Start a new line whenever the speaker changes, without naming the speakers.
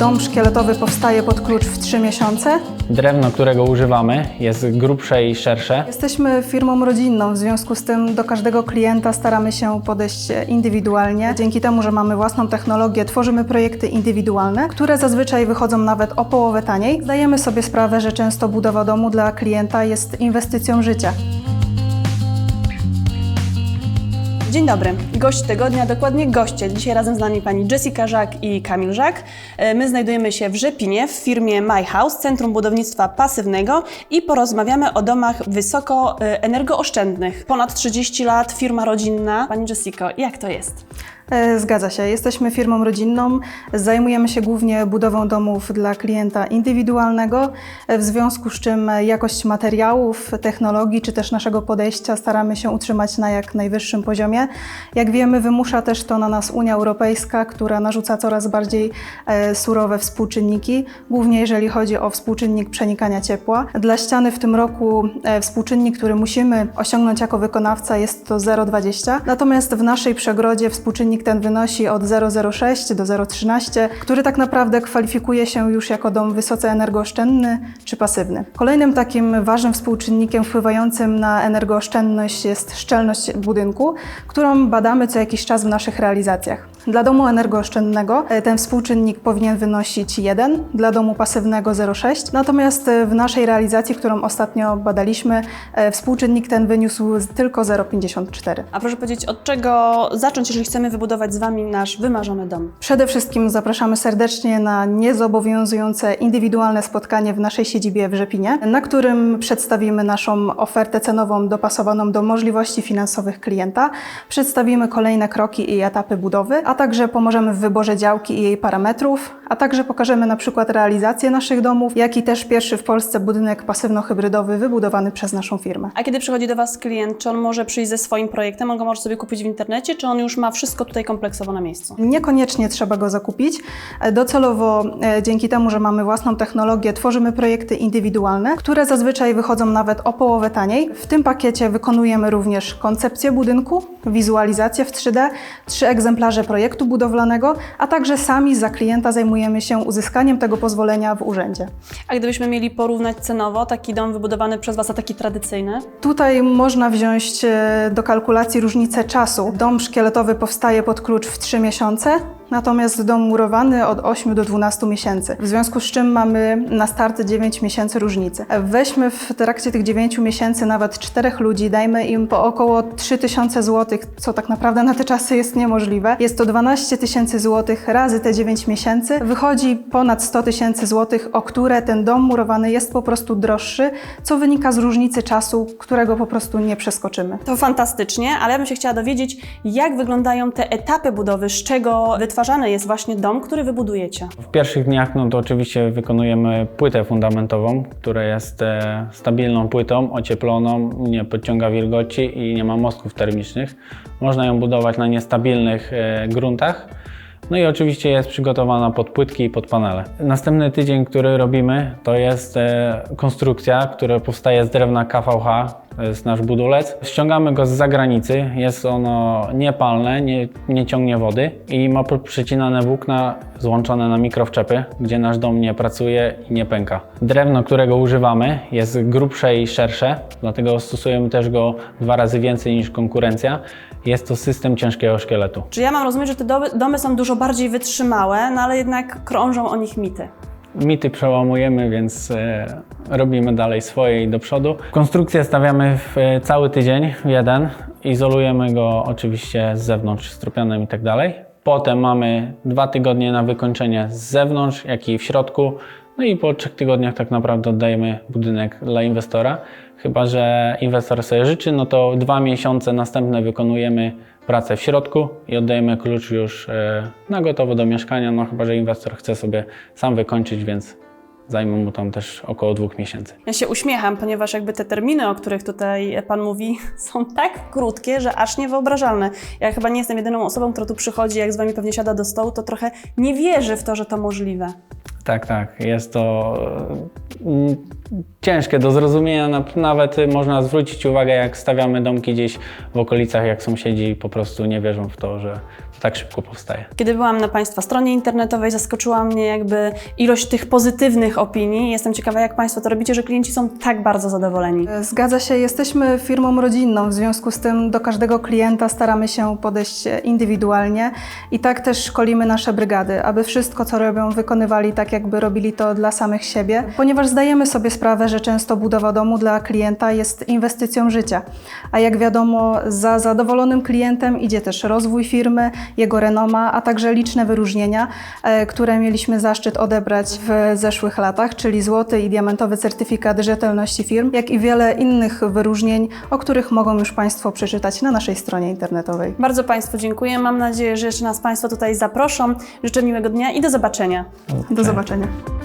Dom szkieletowy powstaje pod klucz w 3 miesiące.
Drewno, którego używamy, jest grubsze i szersze.
Jesteśmy firmą rodzinną, w związku z tym do każdego klienta staramy się podejść indywidualnie. Dzięki temu, że mamy własną technologię, tworzymy projekty indywidualne, które zazwyczaj wychodzą nawet o połowę taniej. Zdajemy sobie sprawę, że często budowa domu dla klienta jest inwestycją życia.
Dzień dobry. Gość tygodnia, dokładnie goście. Dzisiaj razem z nami pani Jessica Żak i Kamil Żak. E, My znajdujemy się w Rzepinie w firmie My House, Centrum Budownictwa Pasywnego i porozmawiamy o domach wysoko e, energooszczędnych. Ponad 30 lat, firma rodzinna. Pani Jessico, jak to jest?
E, Zgadza się. Jesteśmy firmą rodzinną. Zajmujemy się głównie budową domów dla klienta indywidualnego, e, w związku z czym jakość materiałów, technologii czy też naszego podejścia staramy się utrzymać na jak najwyższym poziomie. Jak wiemy, wymusza też to na nas Unia Europejska, która narzuca coraz bardziej e, surowe współczynniki, głównie jeżeli chodzi o współczynnik przenikania ciepła. Dla ściany w tym roku e, współczynnik, który musimy osiągnąć jako wykonawca jest to 0,20, natomiast w naszej przegrodzie współczynnik ten wynosi od 0,06 do 0,13, który tak naprawdę kwalifikuje się już jako dom wysoce energooszczędny czy pasywny. Kolejnym takim ważnym współczynnikiem wpływającym na energooszczędność jest szczelność budynku, którą badamy co jakiś czas w naszych realizacjach. Dla domu energooszczędnego e, ten współczynnik powinien wynosić 1, dla domu pasywnego 0,6, natomiast e, w naszej realizacji, którą ostatnio badaliśmy, e, współczynnik ten wyniósł tylko 0,54.
A proszę powiedzieć, od czego zacząć, jeżeli chcemy wybudować z Wami nasz wymarzony dom?
Przede wszystkim zapraszamy serdecznie na niezobowiązujące indywidualne spotkanie w naszej siedzibie w Rzepinie, na którym przedstawimy naszą ofertę cenową dopasowaną do możliwości finansowych klienta, przedstawimy kolejne kroki i etapy budowy, a także pomożemy w wyborze działki i jej parametrów, a także pokażemy na przykład realizację naszych domów, jak i też pierwszy w Polsce budynek pasywno-hybrydowy wybudowany przez naszą firmę.
A kiedy przychodzi do Was klient, czy on może przyjść ze swoim projektem, on go może sobie kupić w internecie, czy on już ma wszystko tutaj kompleksowo na miejscu?
Niekoniecznie trzeba go zakupić. Docelowo e, dzięki temu, że mamy własną technologię, tworzymy projekty indywidualne, które zazwyczaj wychodzą nawet o połowę taniej. W tym pakiecie wykonujemy również koncepcję budynku, wizualizację w 3D, trzy egzemplarze projektu budowlanego, a także sami za klienta zajmujemy się uzyskaniem tego pozwolenia w urzędzie.
A gdybyśmy mieli porównać cenowo taki dom wybudowany przez Was, a taki tradycyjny,
Tutaj można wziąć e, do kalkulacji różnicę czasu. Dom szkieletowy powstaje pod klucz w 3 miesiące, natomiast dom murowany od 8 do 12 miesięcy. W związku z czym mamy na start 9 miesięcy różnicy. Weźmy w trakcie tych 9 miesięcy nawet 4 ludzi, dajmy im po około 3000 zł, co tak naprawdę na te czasy jest niemożliwe. Jest to 12 tysięcy złotych razy te 9 miesięcy. Wychodzi ponad 100 tysięcy złotych, o które ten dom murowany jest po prostu droższy, co wynika z różnicy czasu, którego po prostu nie przeskoczymy.
to fantastycznie, ale ja bym się chciała dowiedzieć, jak wyglądają te etapy budowy, z czego wytwarzany jest właśnie dom, który wybudujecie.
W pierwszych dniach no to oczywiście wykonujemy płytę fundamentową, która jest e, stabilną płytą, ocieploną, nie podciąga wilgoci i nie ma mostków termicznych. Można ją budować na niestabilnych e, gruntach. No i oczywiście jest przygotowana pod płytki i pod panele. Następny tydzień, który robimy, to jest e, konstrukcja, która powstaje z drewna KVH, to jest nasz budulec. Ściągamy go z zagranicy, jest ono niepalne, nie, nie ciągnie wody i ma przecinane włókna złączone na mikrowczepy, gdzie nasz dom nie pracuje i nie pęka. Drewno, którego używamy jest grubsze i szersze, dlatego stosujemy też go dwa razy więcej niż konkurencja. Jest to system ciężkiego szkieletu.
Czy ja mam rozumieć, że te domy, domy są dużo bardziej wytrzymałe, no ale jednak krążą o nich mity.
Mity przełamujemy, więc e, robimy dalej swoje i do przodu. Konstrukcję stawiamy w e, cały tydzień, jeden. Izolujemy go oczywiście z zewnątrz stropianem i tak dalej. Potem mamy dwa tygodnie na wykończenie z zewnątrz, jak i w środku. No i po trzech tygodniach tak naprawdę oddajemy budynek dla inwestora. Chyba, że inwestor sobie życzy, no to dwa miesiące następne wykonujemy pracę w środku i oddajemy klucz już e, na gotowo do mieszkania. No chyba, że inwestor chce sobie sam wykończyć, więc zajmie mu tam też około dwóch miesięcy.
Ja się uśmiecham, ponieważ jakby te terminy, o których tutaj Pan mówi, są tak krótkie, że aż niewyobrażalne. Ja chyba nie jestem jedyną osobą, która tu przychodzi, jak z Wami pewnie siada do stołu, to trochę nie wierzy w to, że to możliwe.
Tak, tak. Jest to mm, ciężkie do zrozumienia. Na- Nawet y, można zwrócić uwagę, jak stawiamy domki gdzieś w okolicach, jak sąsiedzi po prostu nie wierzą w to, że to tak szybko powstaje.
Kiedy byłam na Państwa stronie internetowej, zaskoczyła mnie jakby ilość tych pozytywnych opinii. Jestem ciekawa, jak Państwo to robicie, że klienci są tak bardzo zadowoleni.
Zgadza się, jesteśmy firmą rodzinną, w związku z tym do każdego klienta staramy się podejść indywidualnie i tak też szkolimy nasze brygady, aby wszystko, co robią, wykonywali tak, jakby robili to dla samych siebie, ponieważ zdajemy sobie sprawę, że często budowa domu dla klienta jest inwestycją życia. A jak wiadomo, za zadowolonym klientem idzie też rozwój firmy, jego renoma, a także liczne wyróżnienia, e, które mieliśmy zaszczyt odebrać w zeszłych latach, czyli złoty i diamentowy certyfikat rzetelności firm, jak i wiele innych wyróżnień, o których mogą już Państwo przeczytać na naszej stronie internetowej.
Bardzo Państwu dziękuję. Mam nadzieję, że jeszcze nas Państwo tutaj zaproszą. Życzę miłego dnia i do zobaczenia.
Do zobaczenia.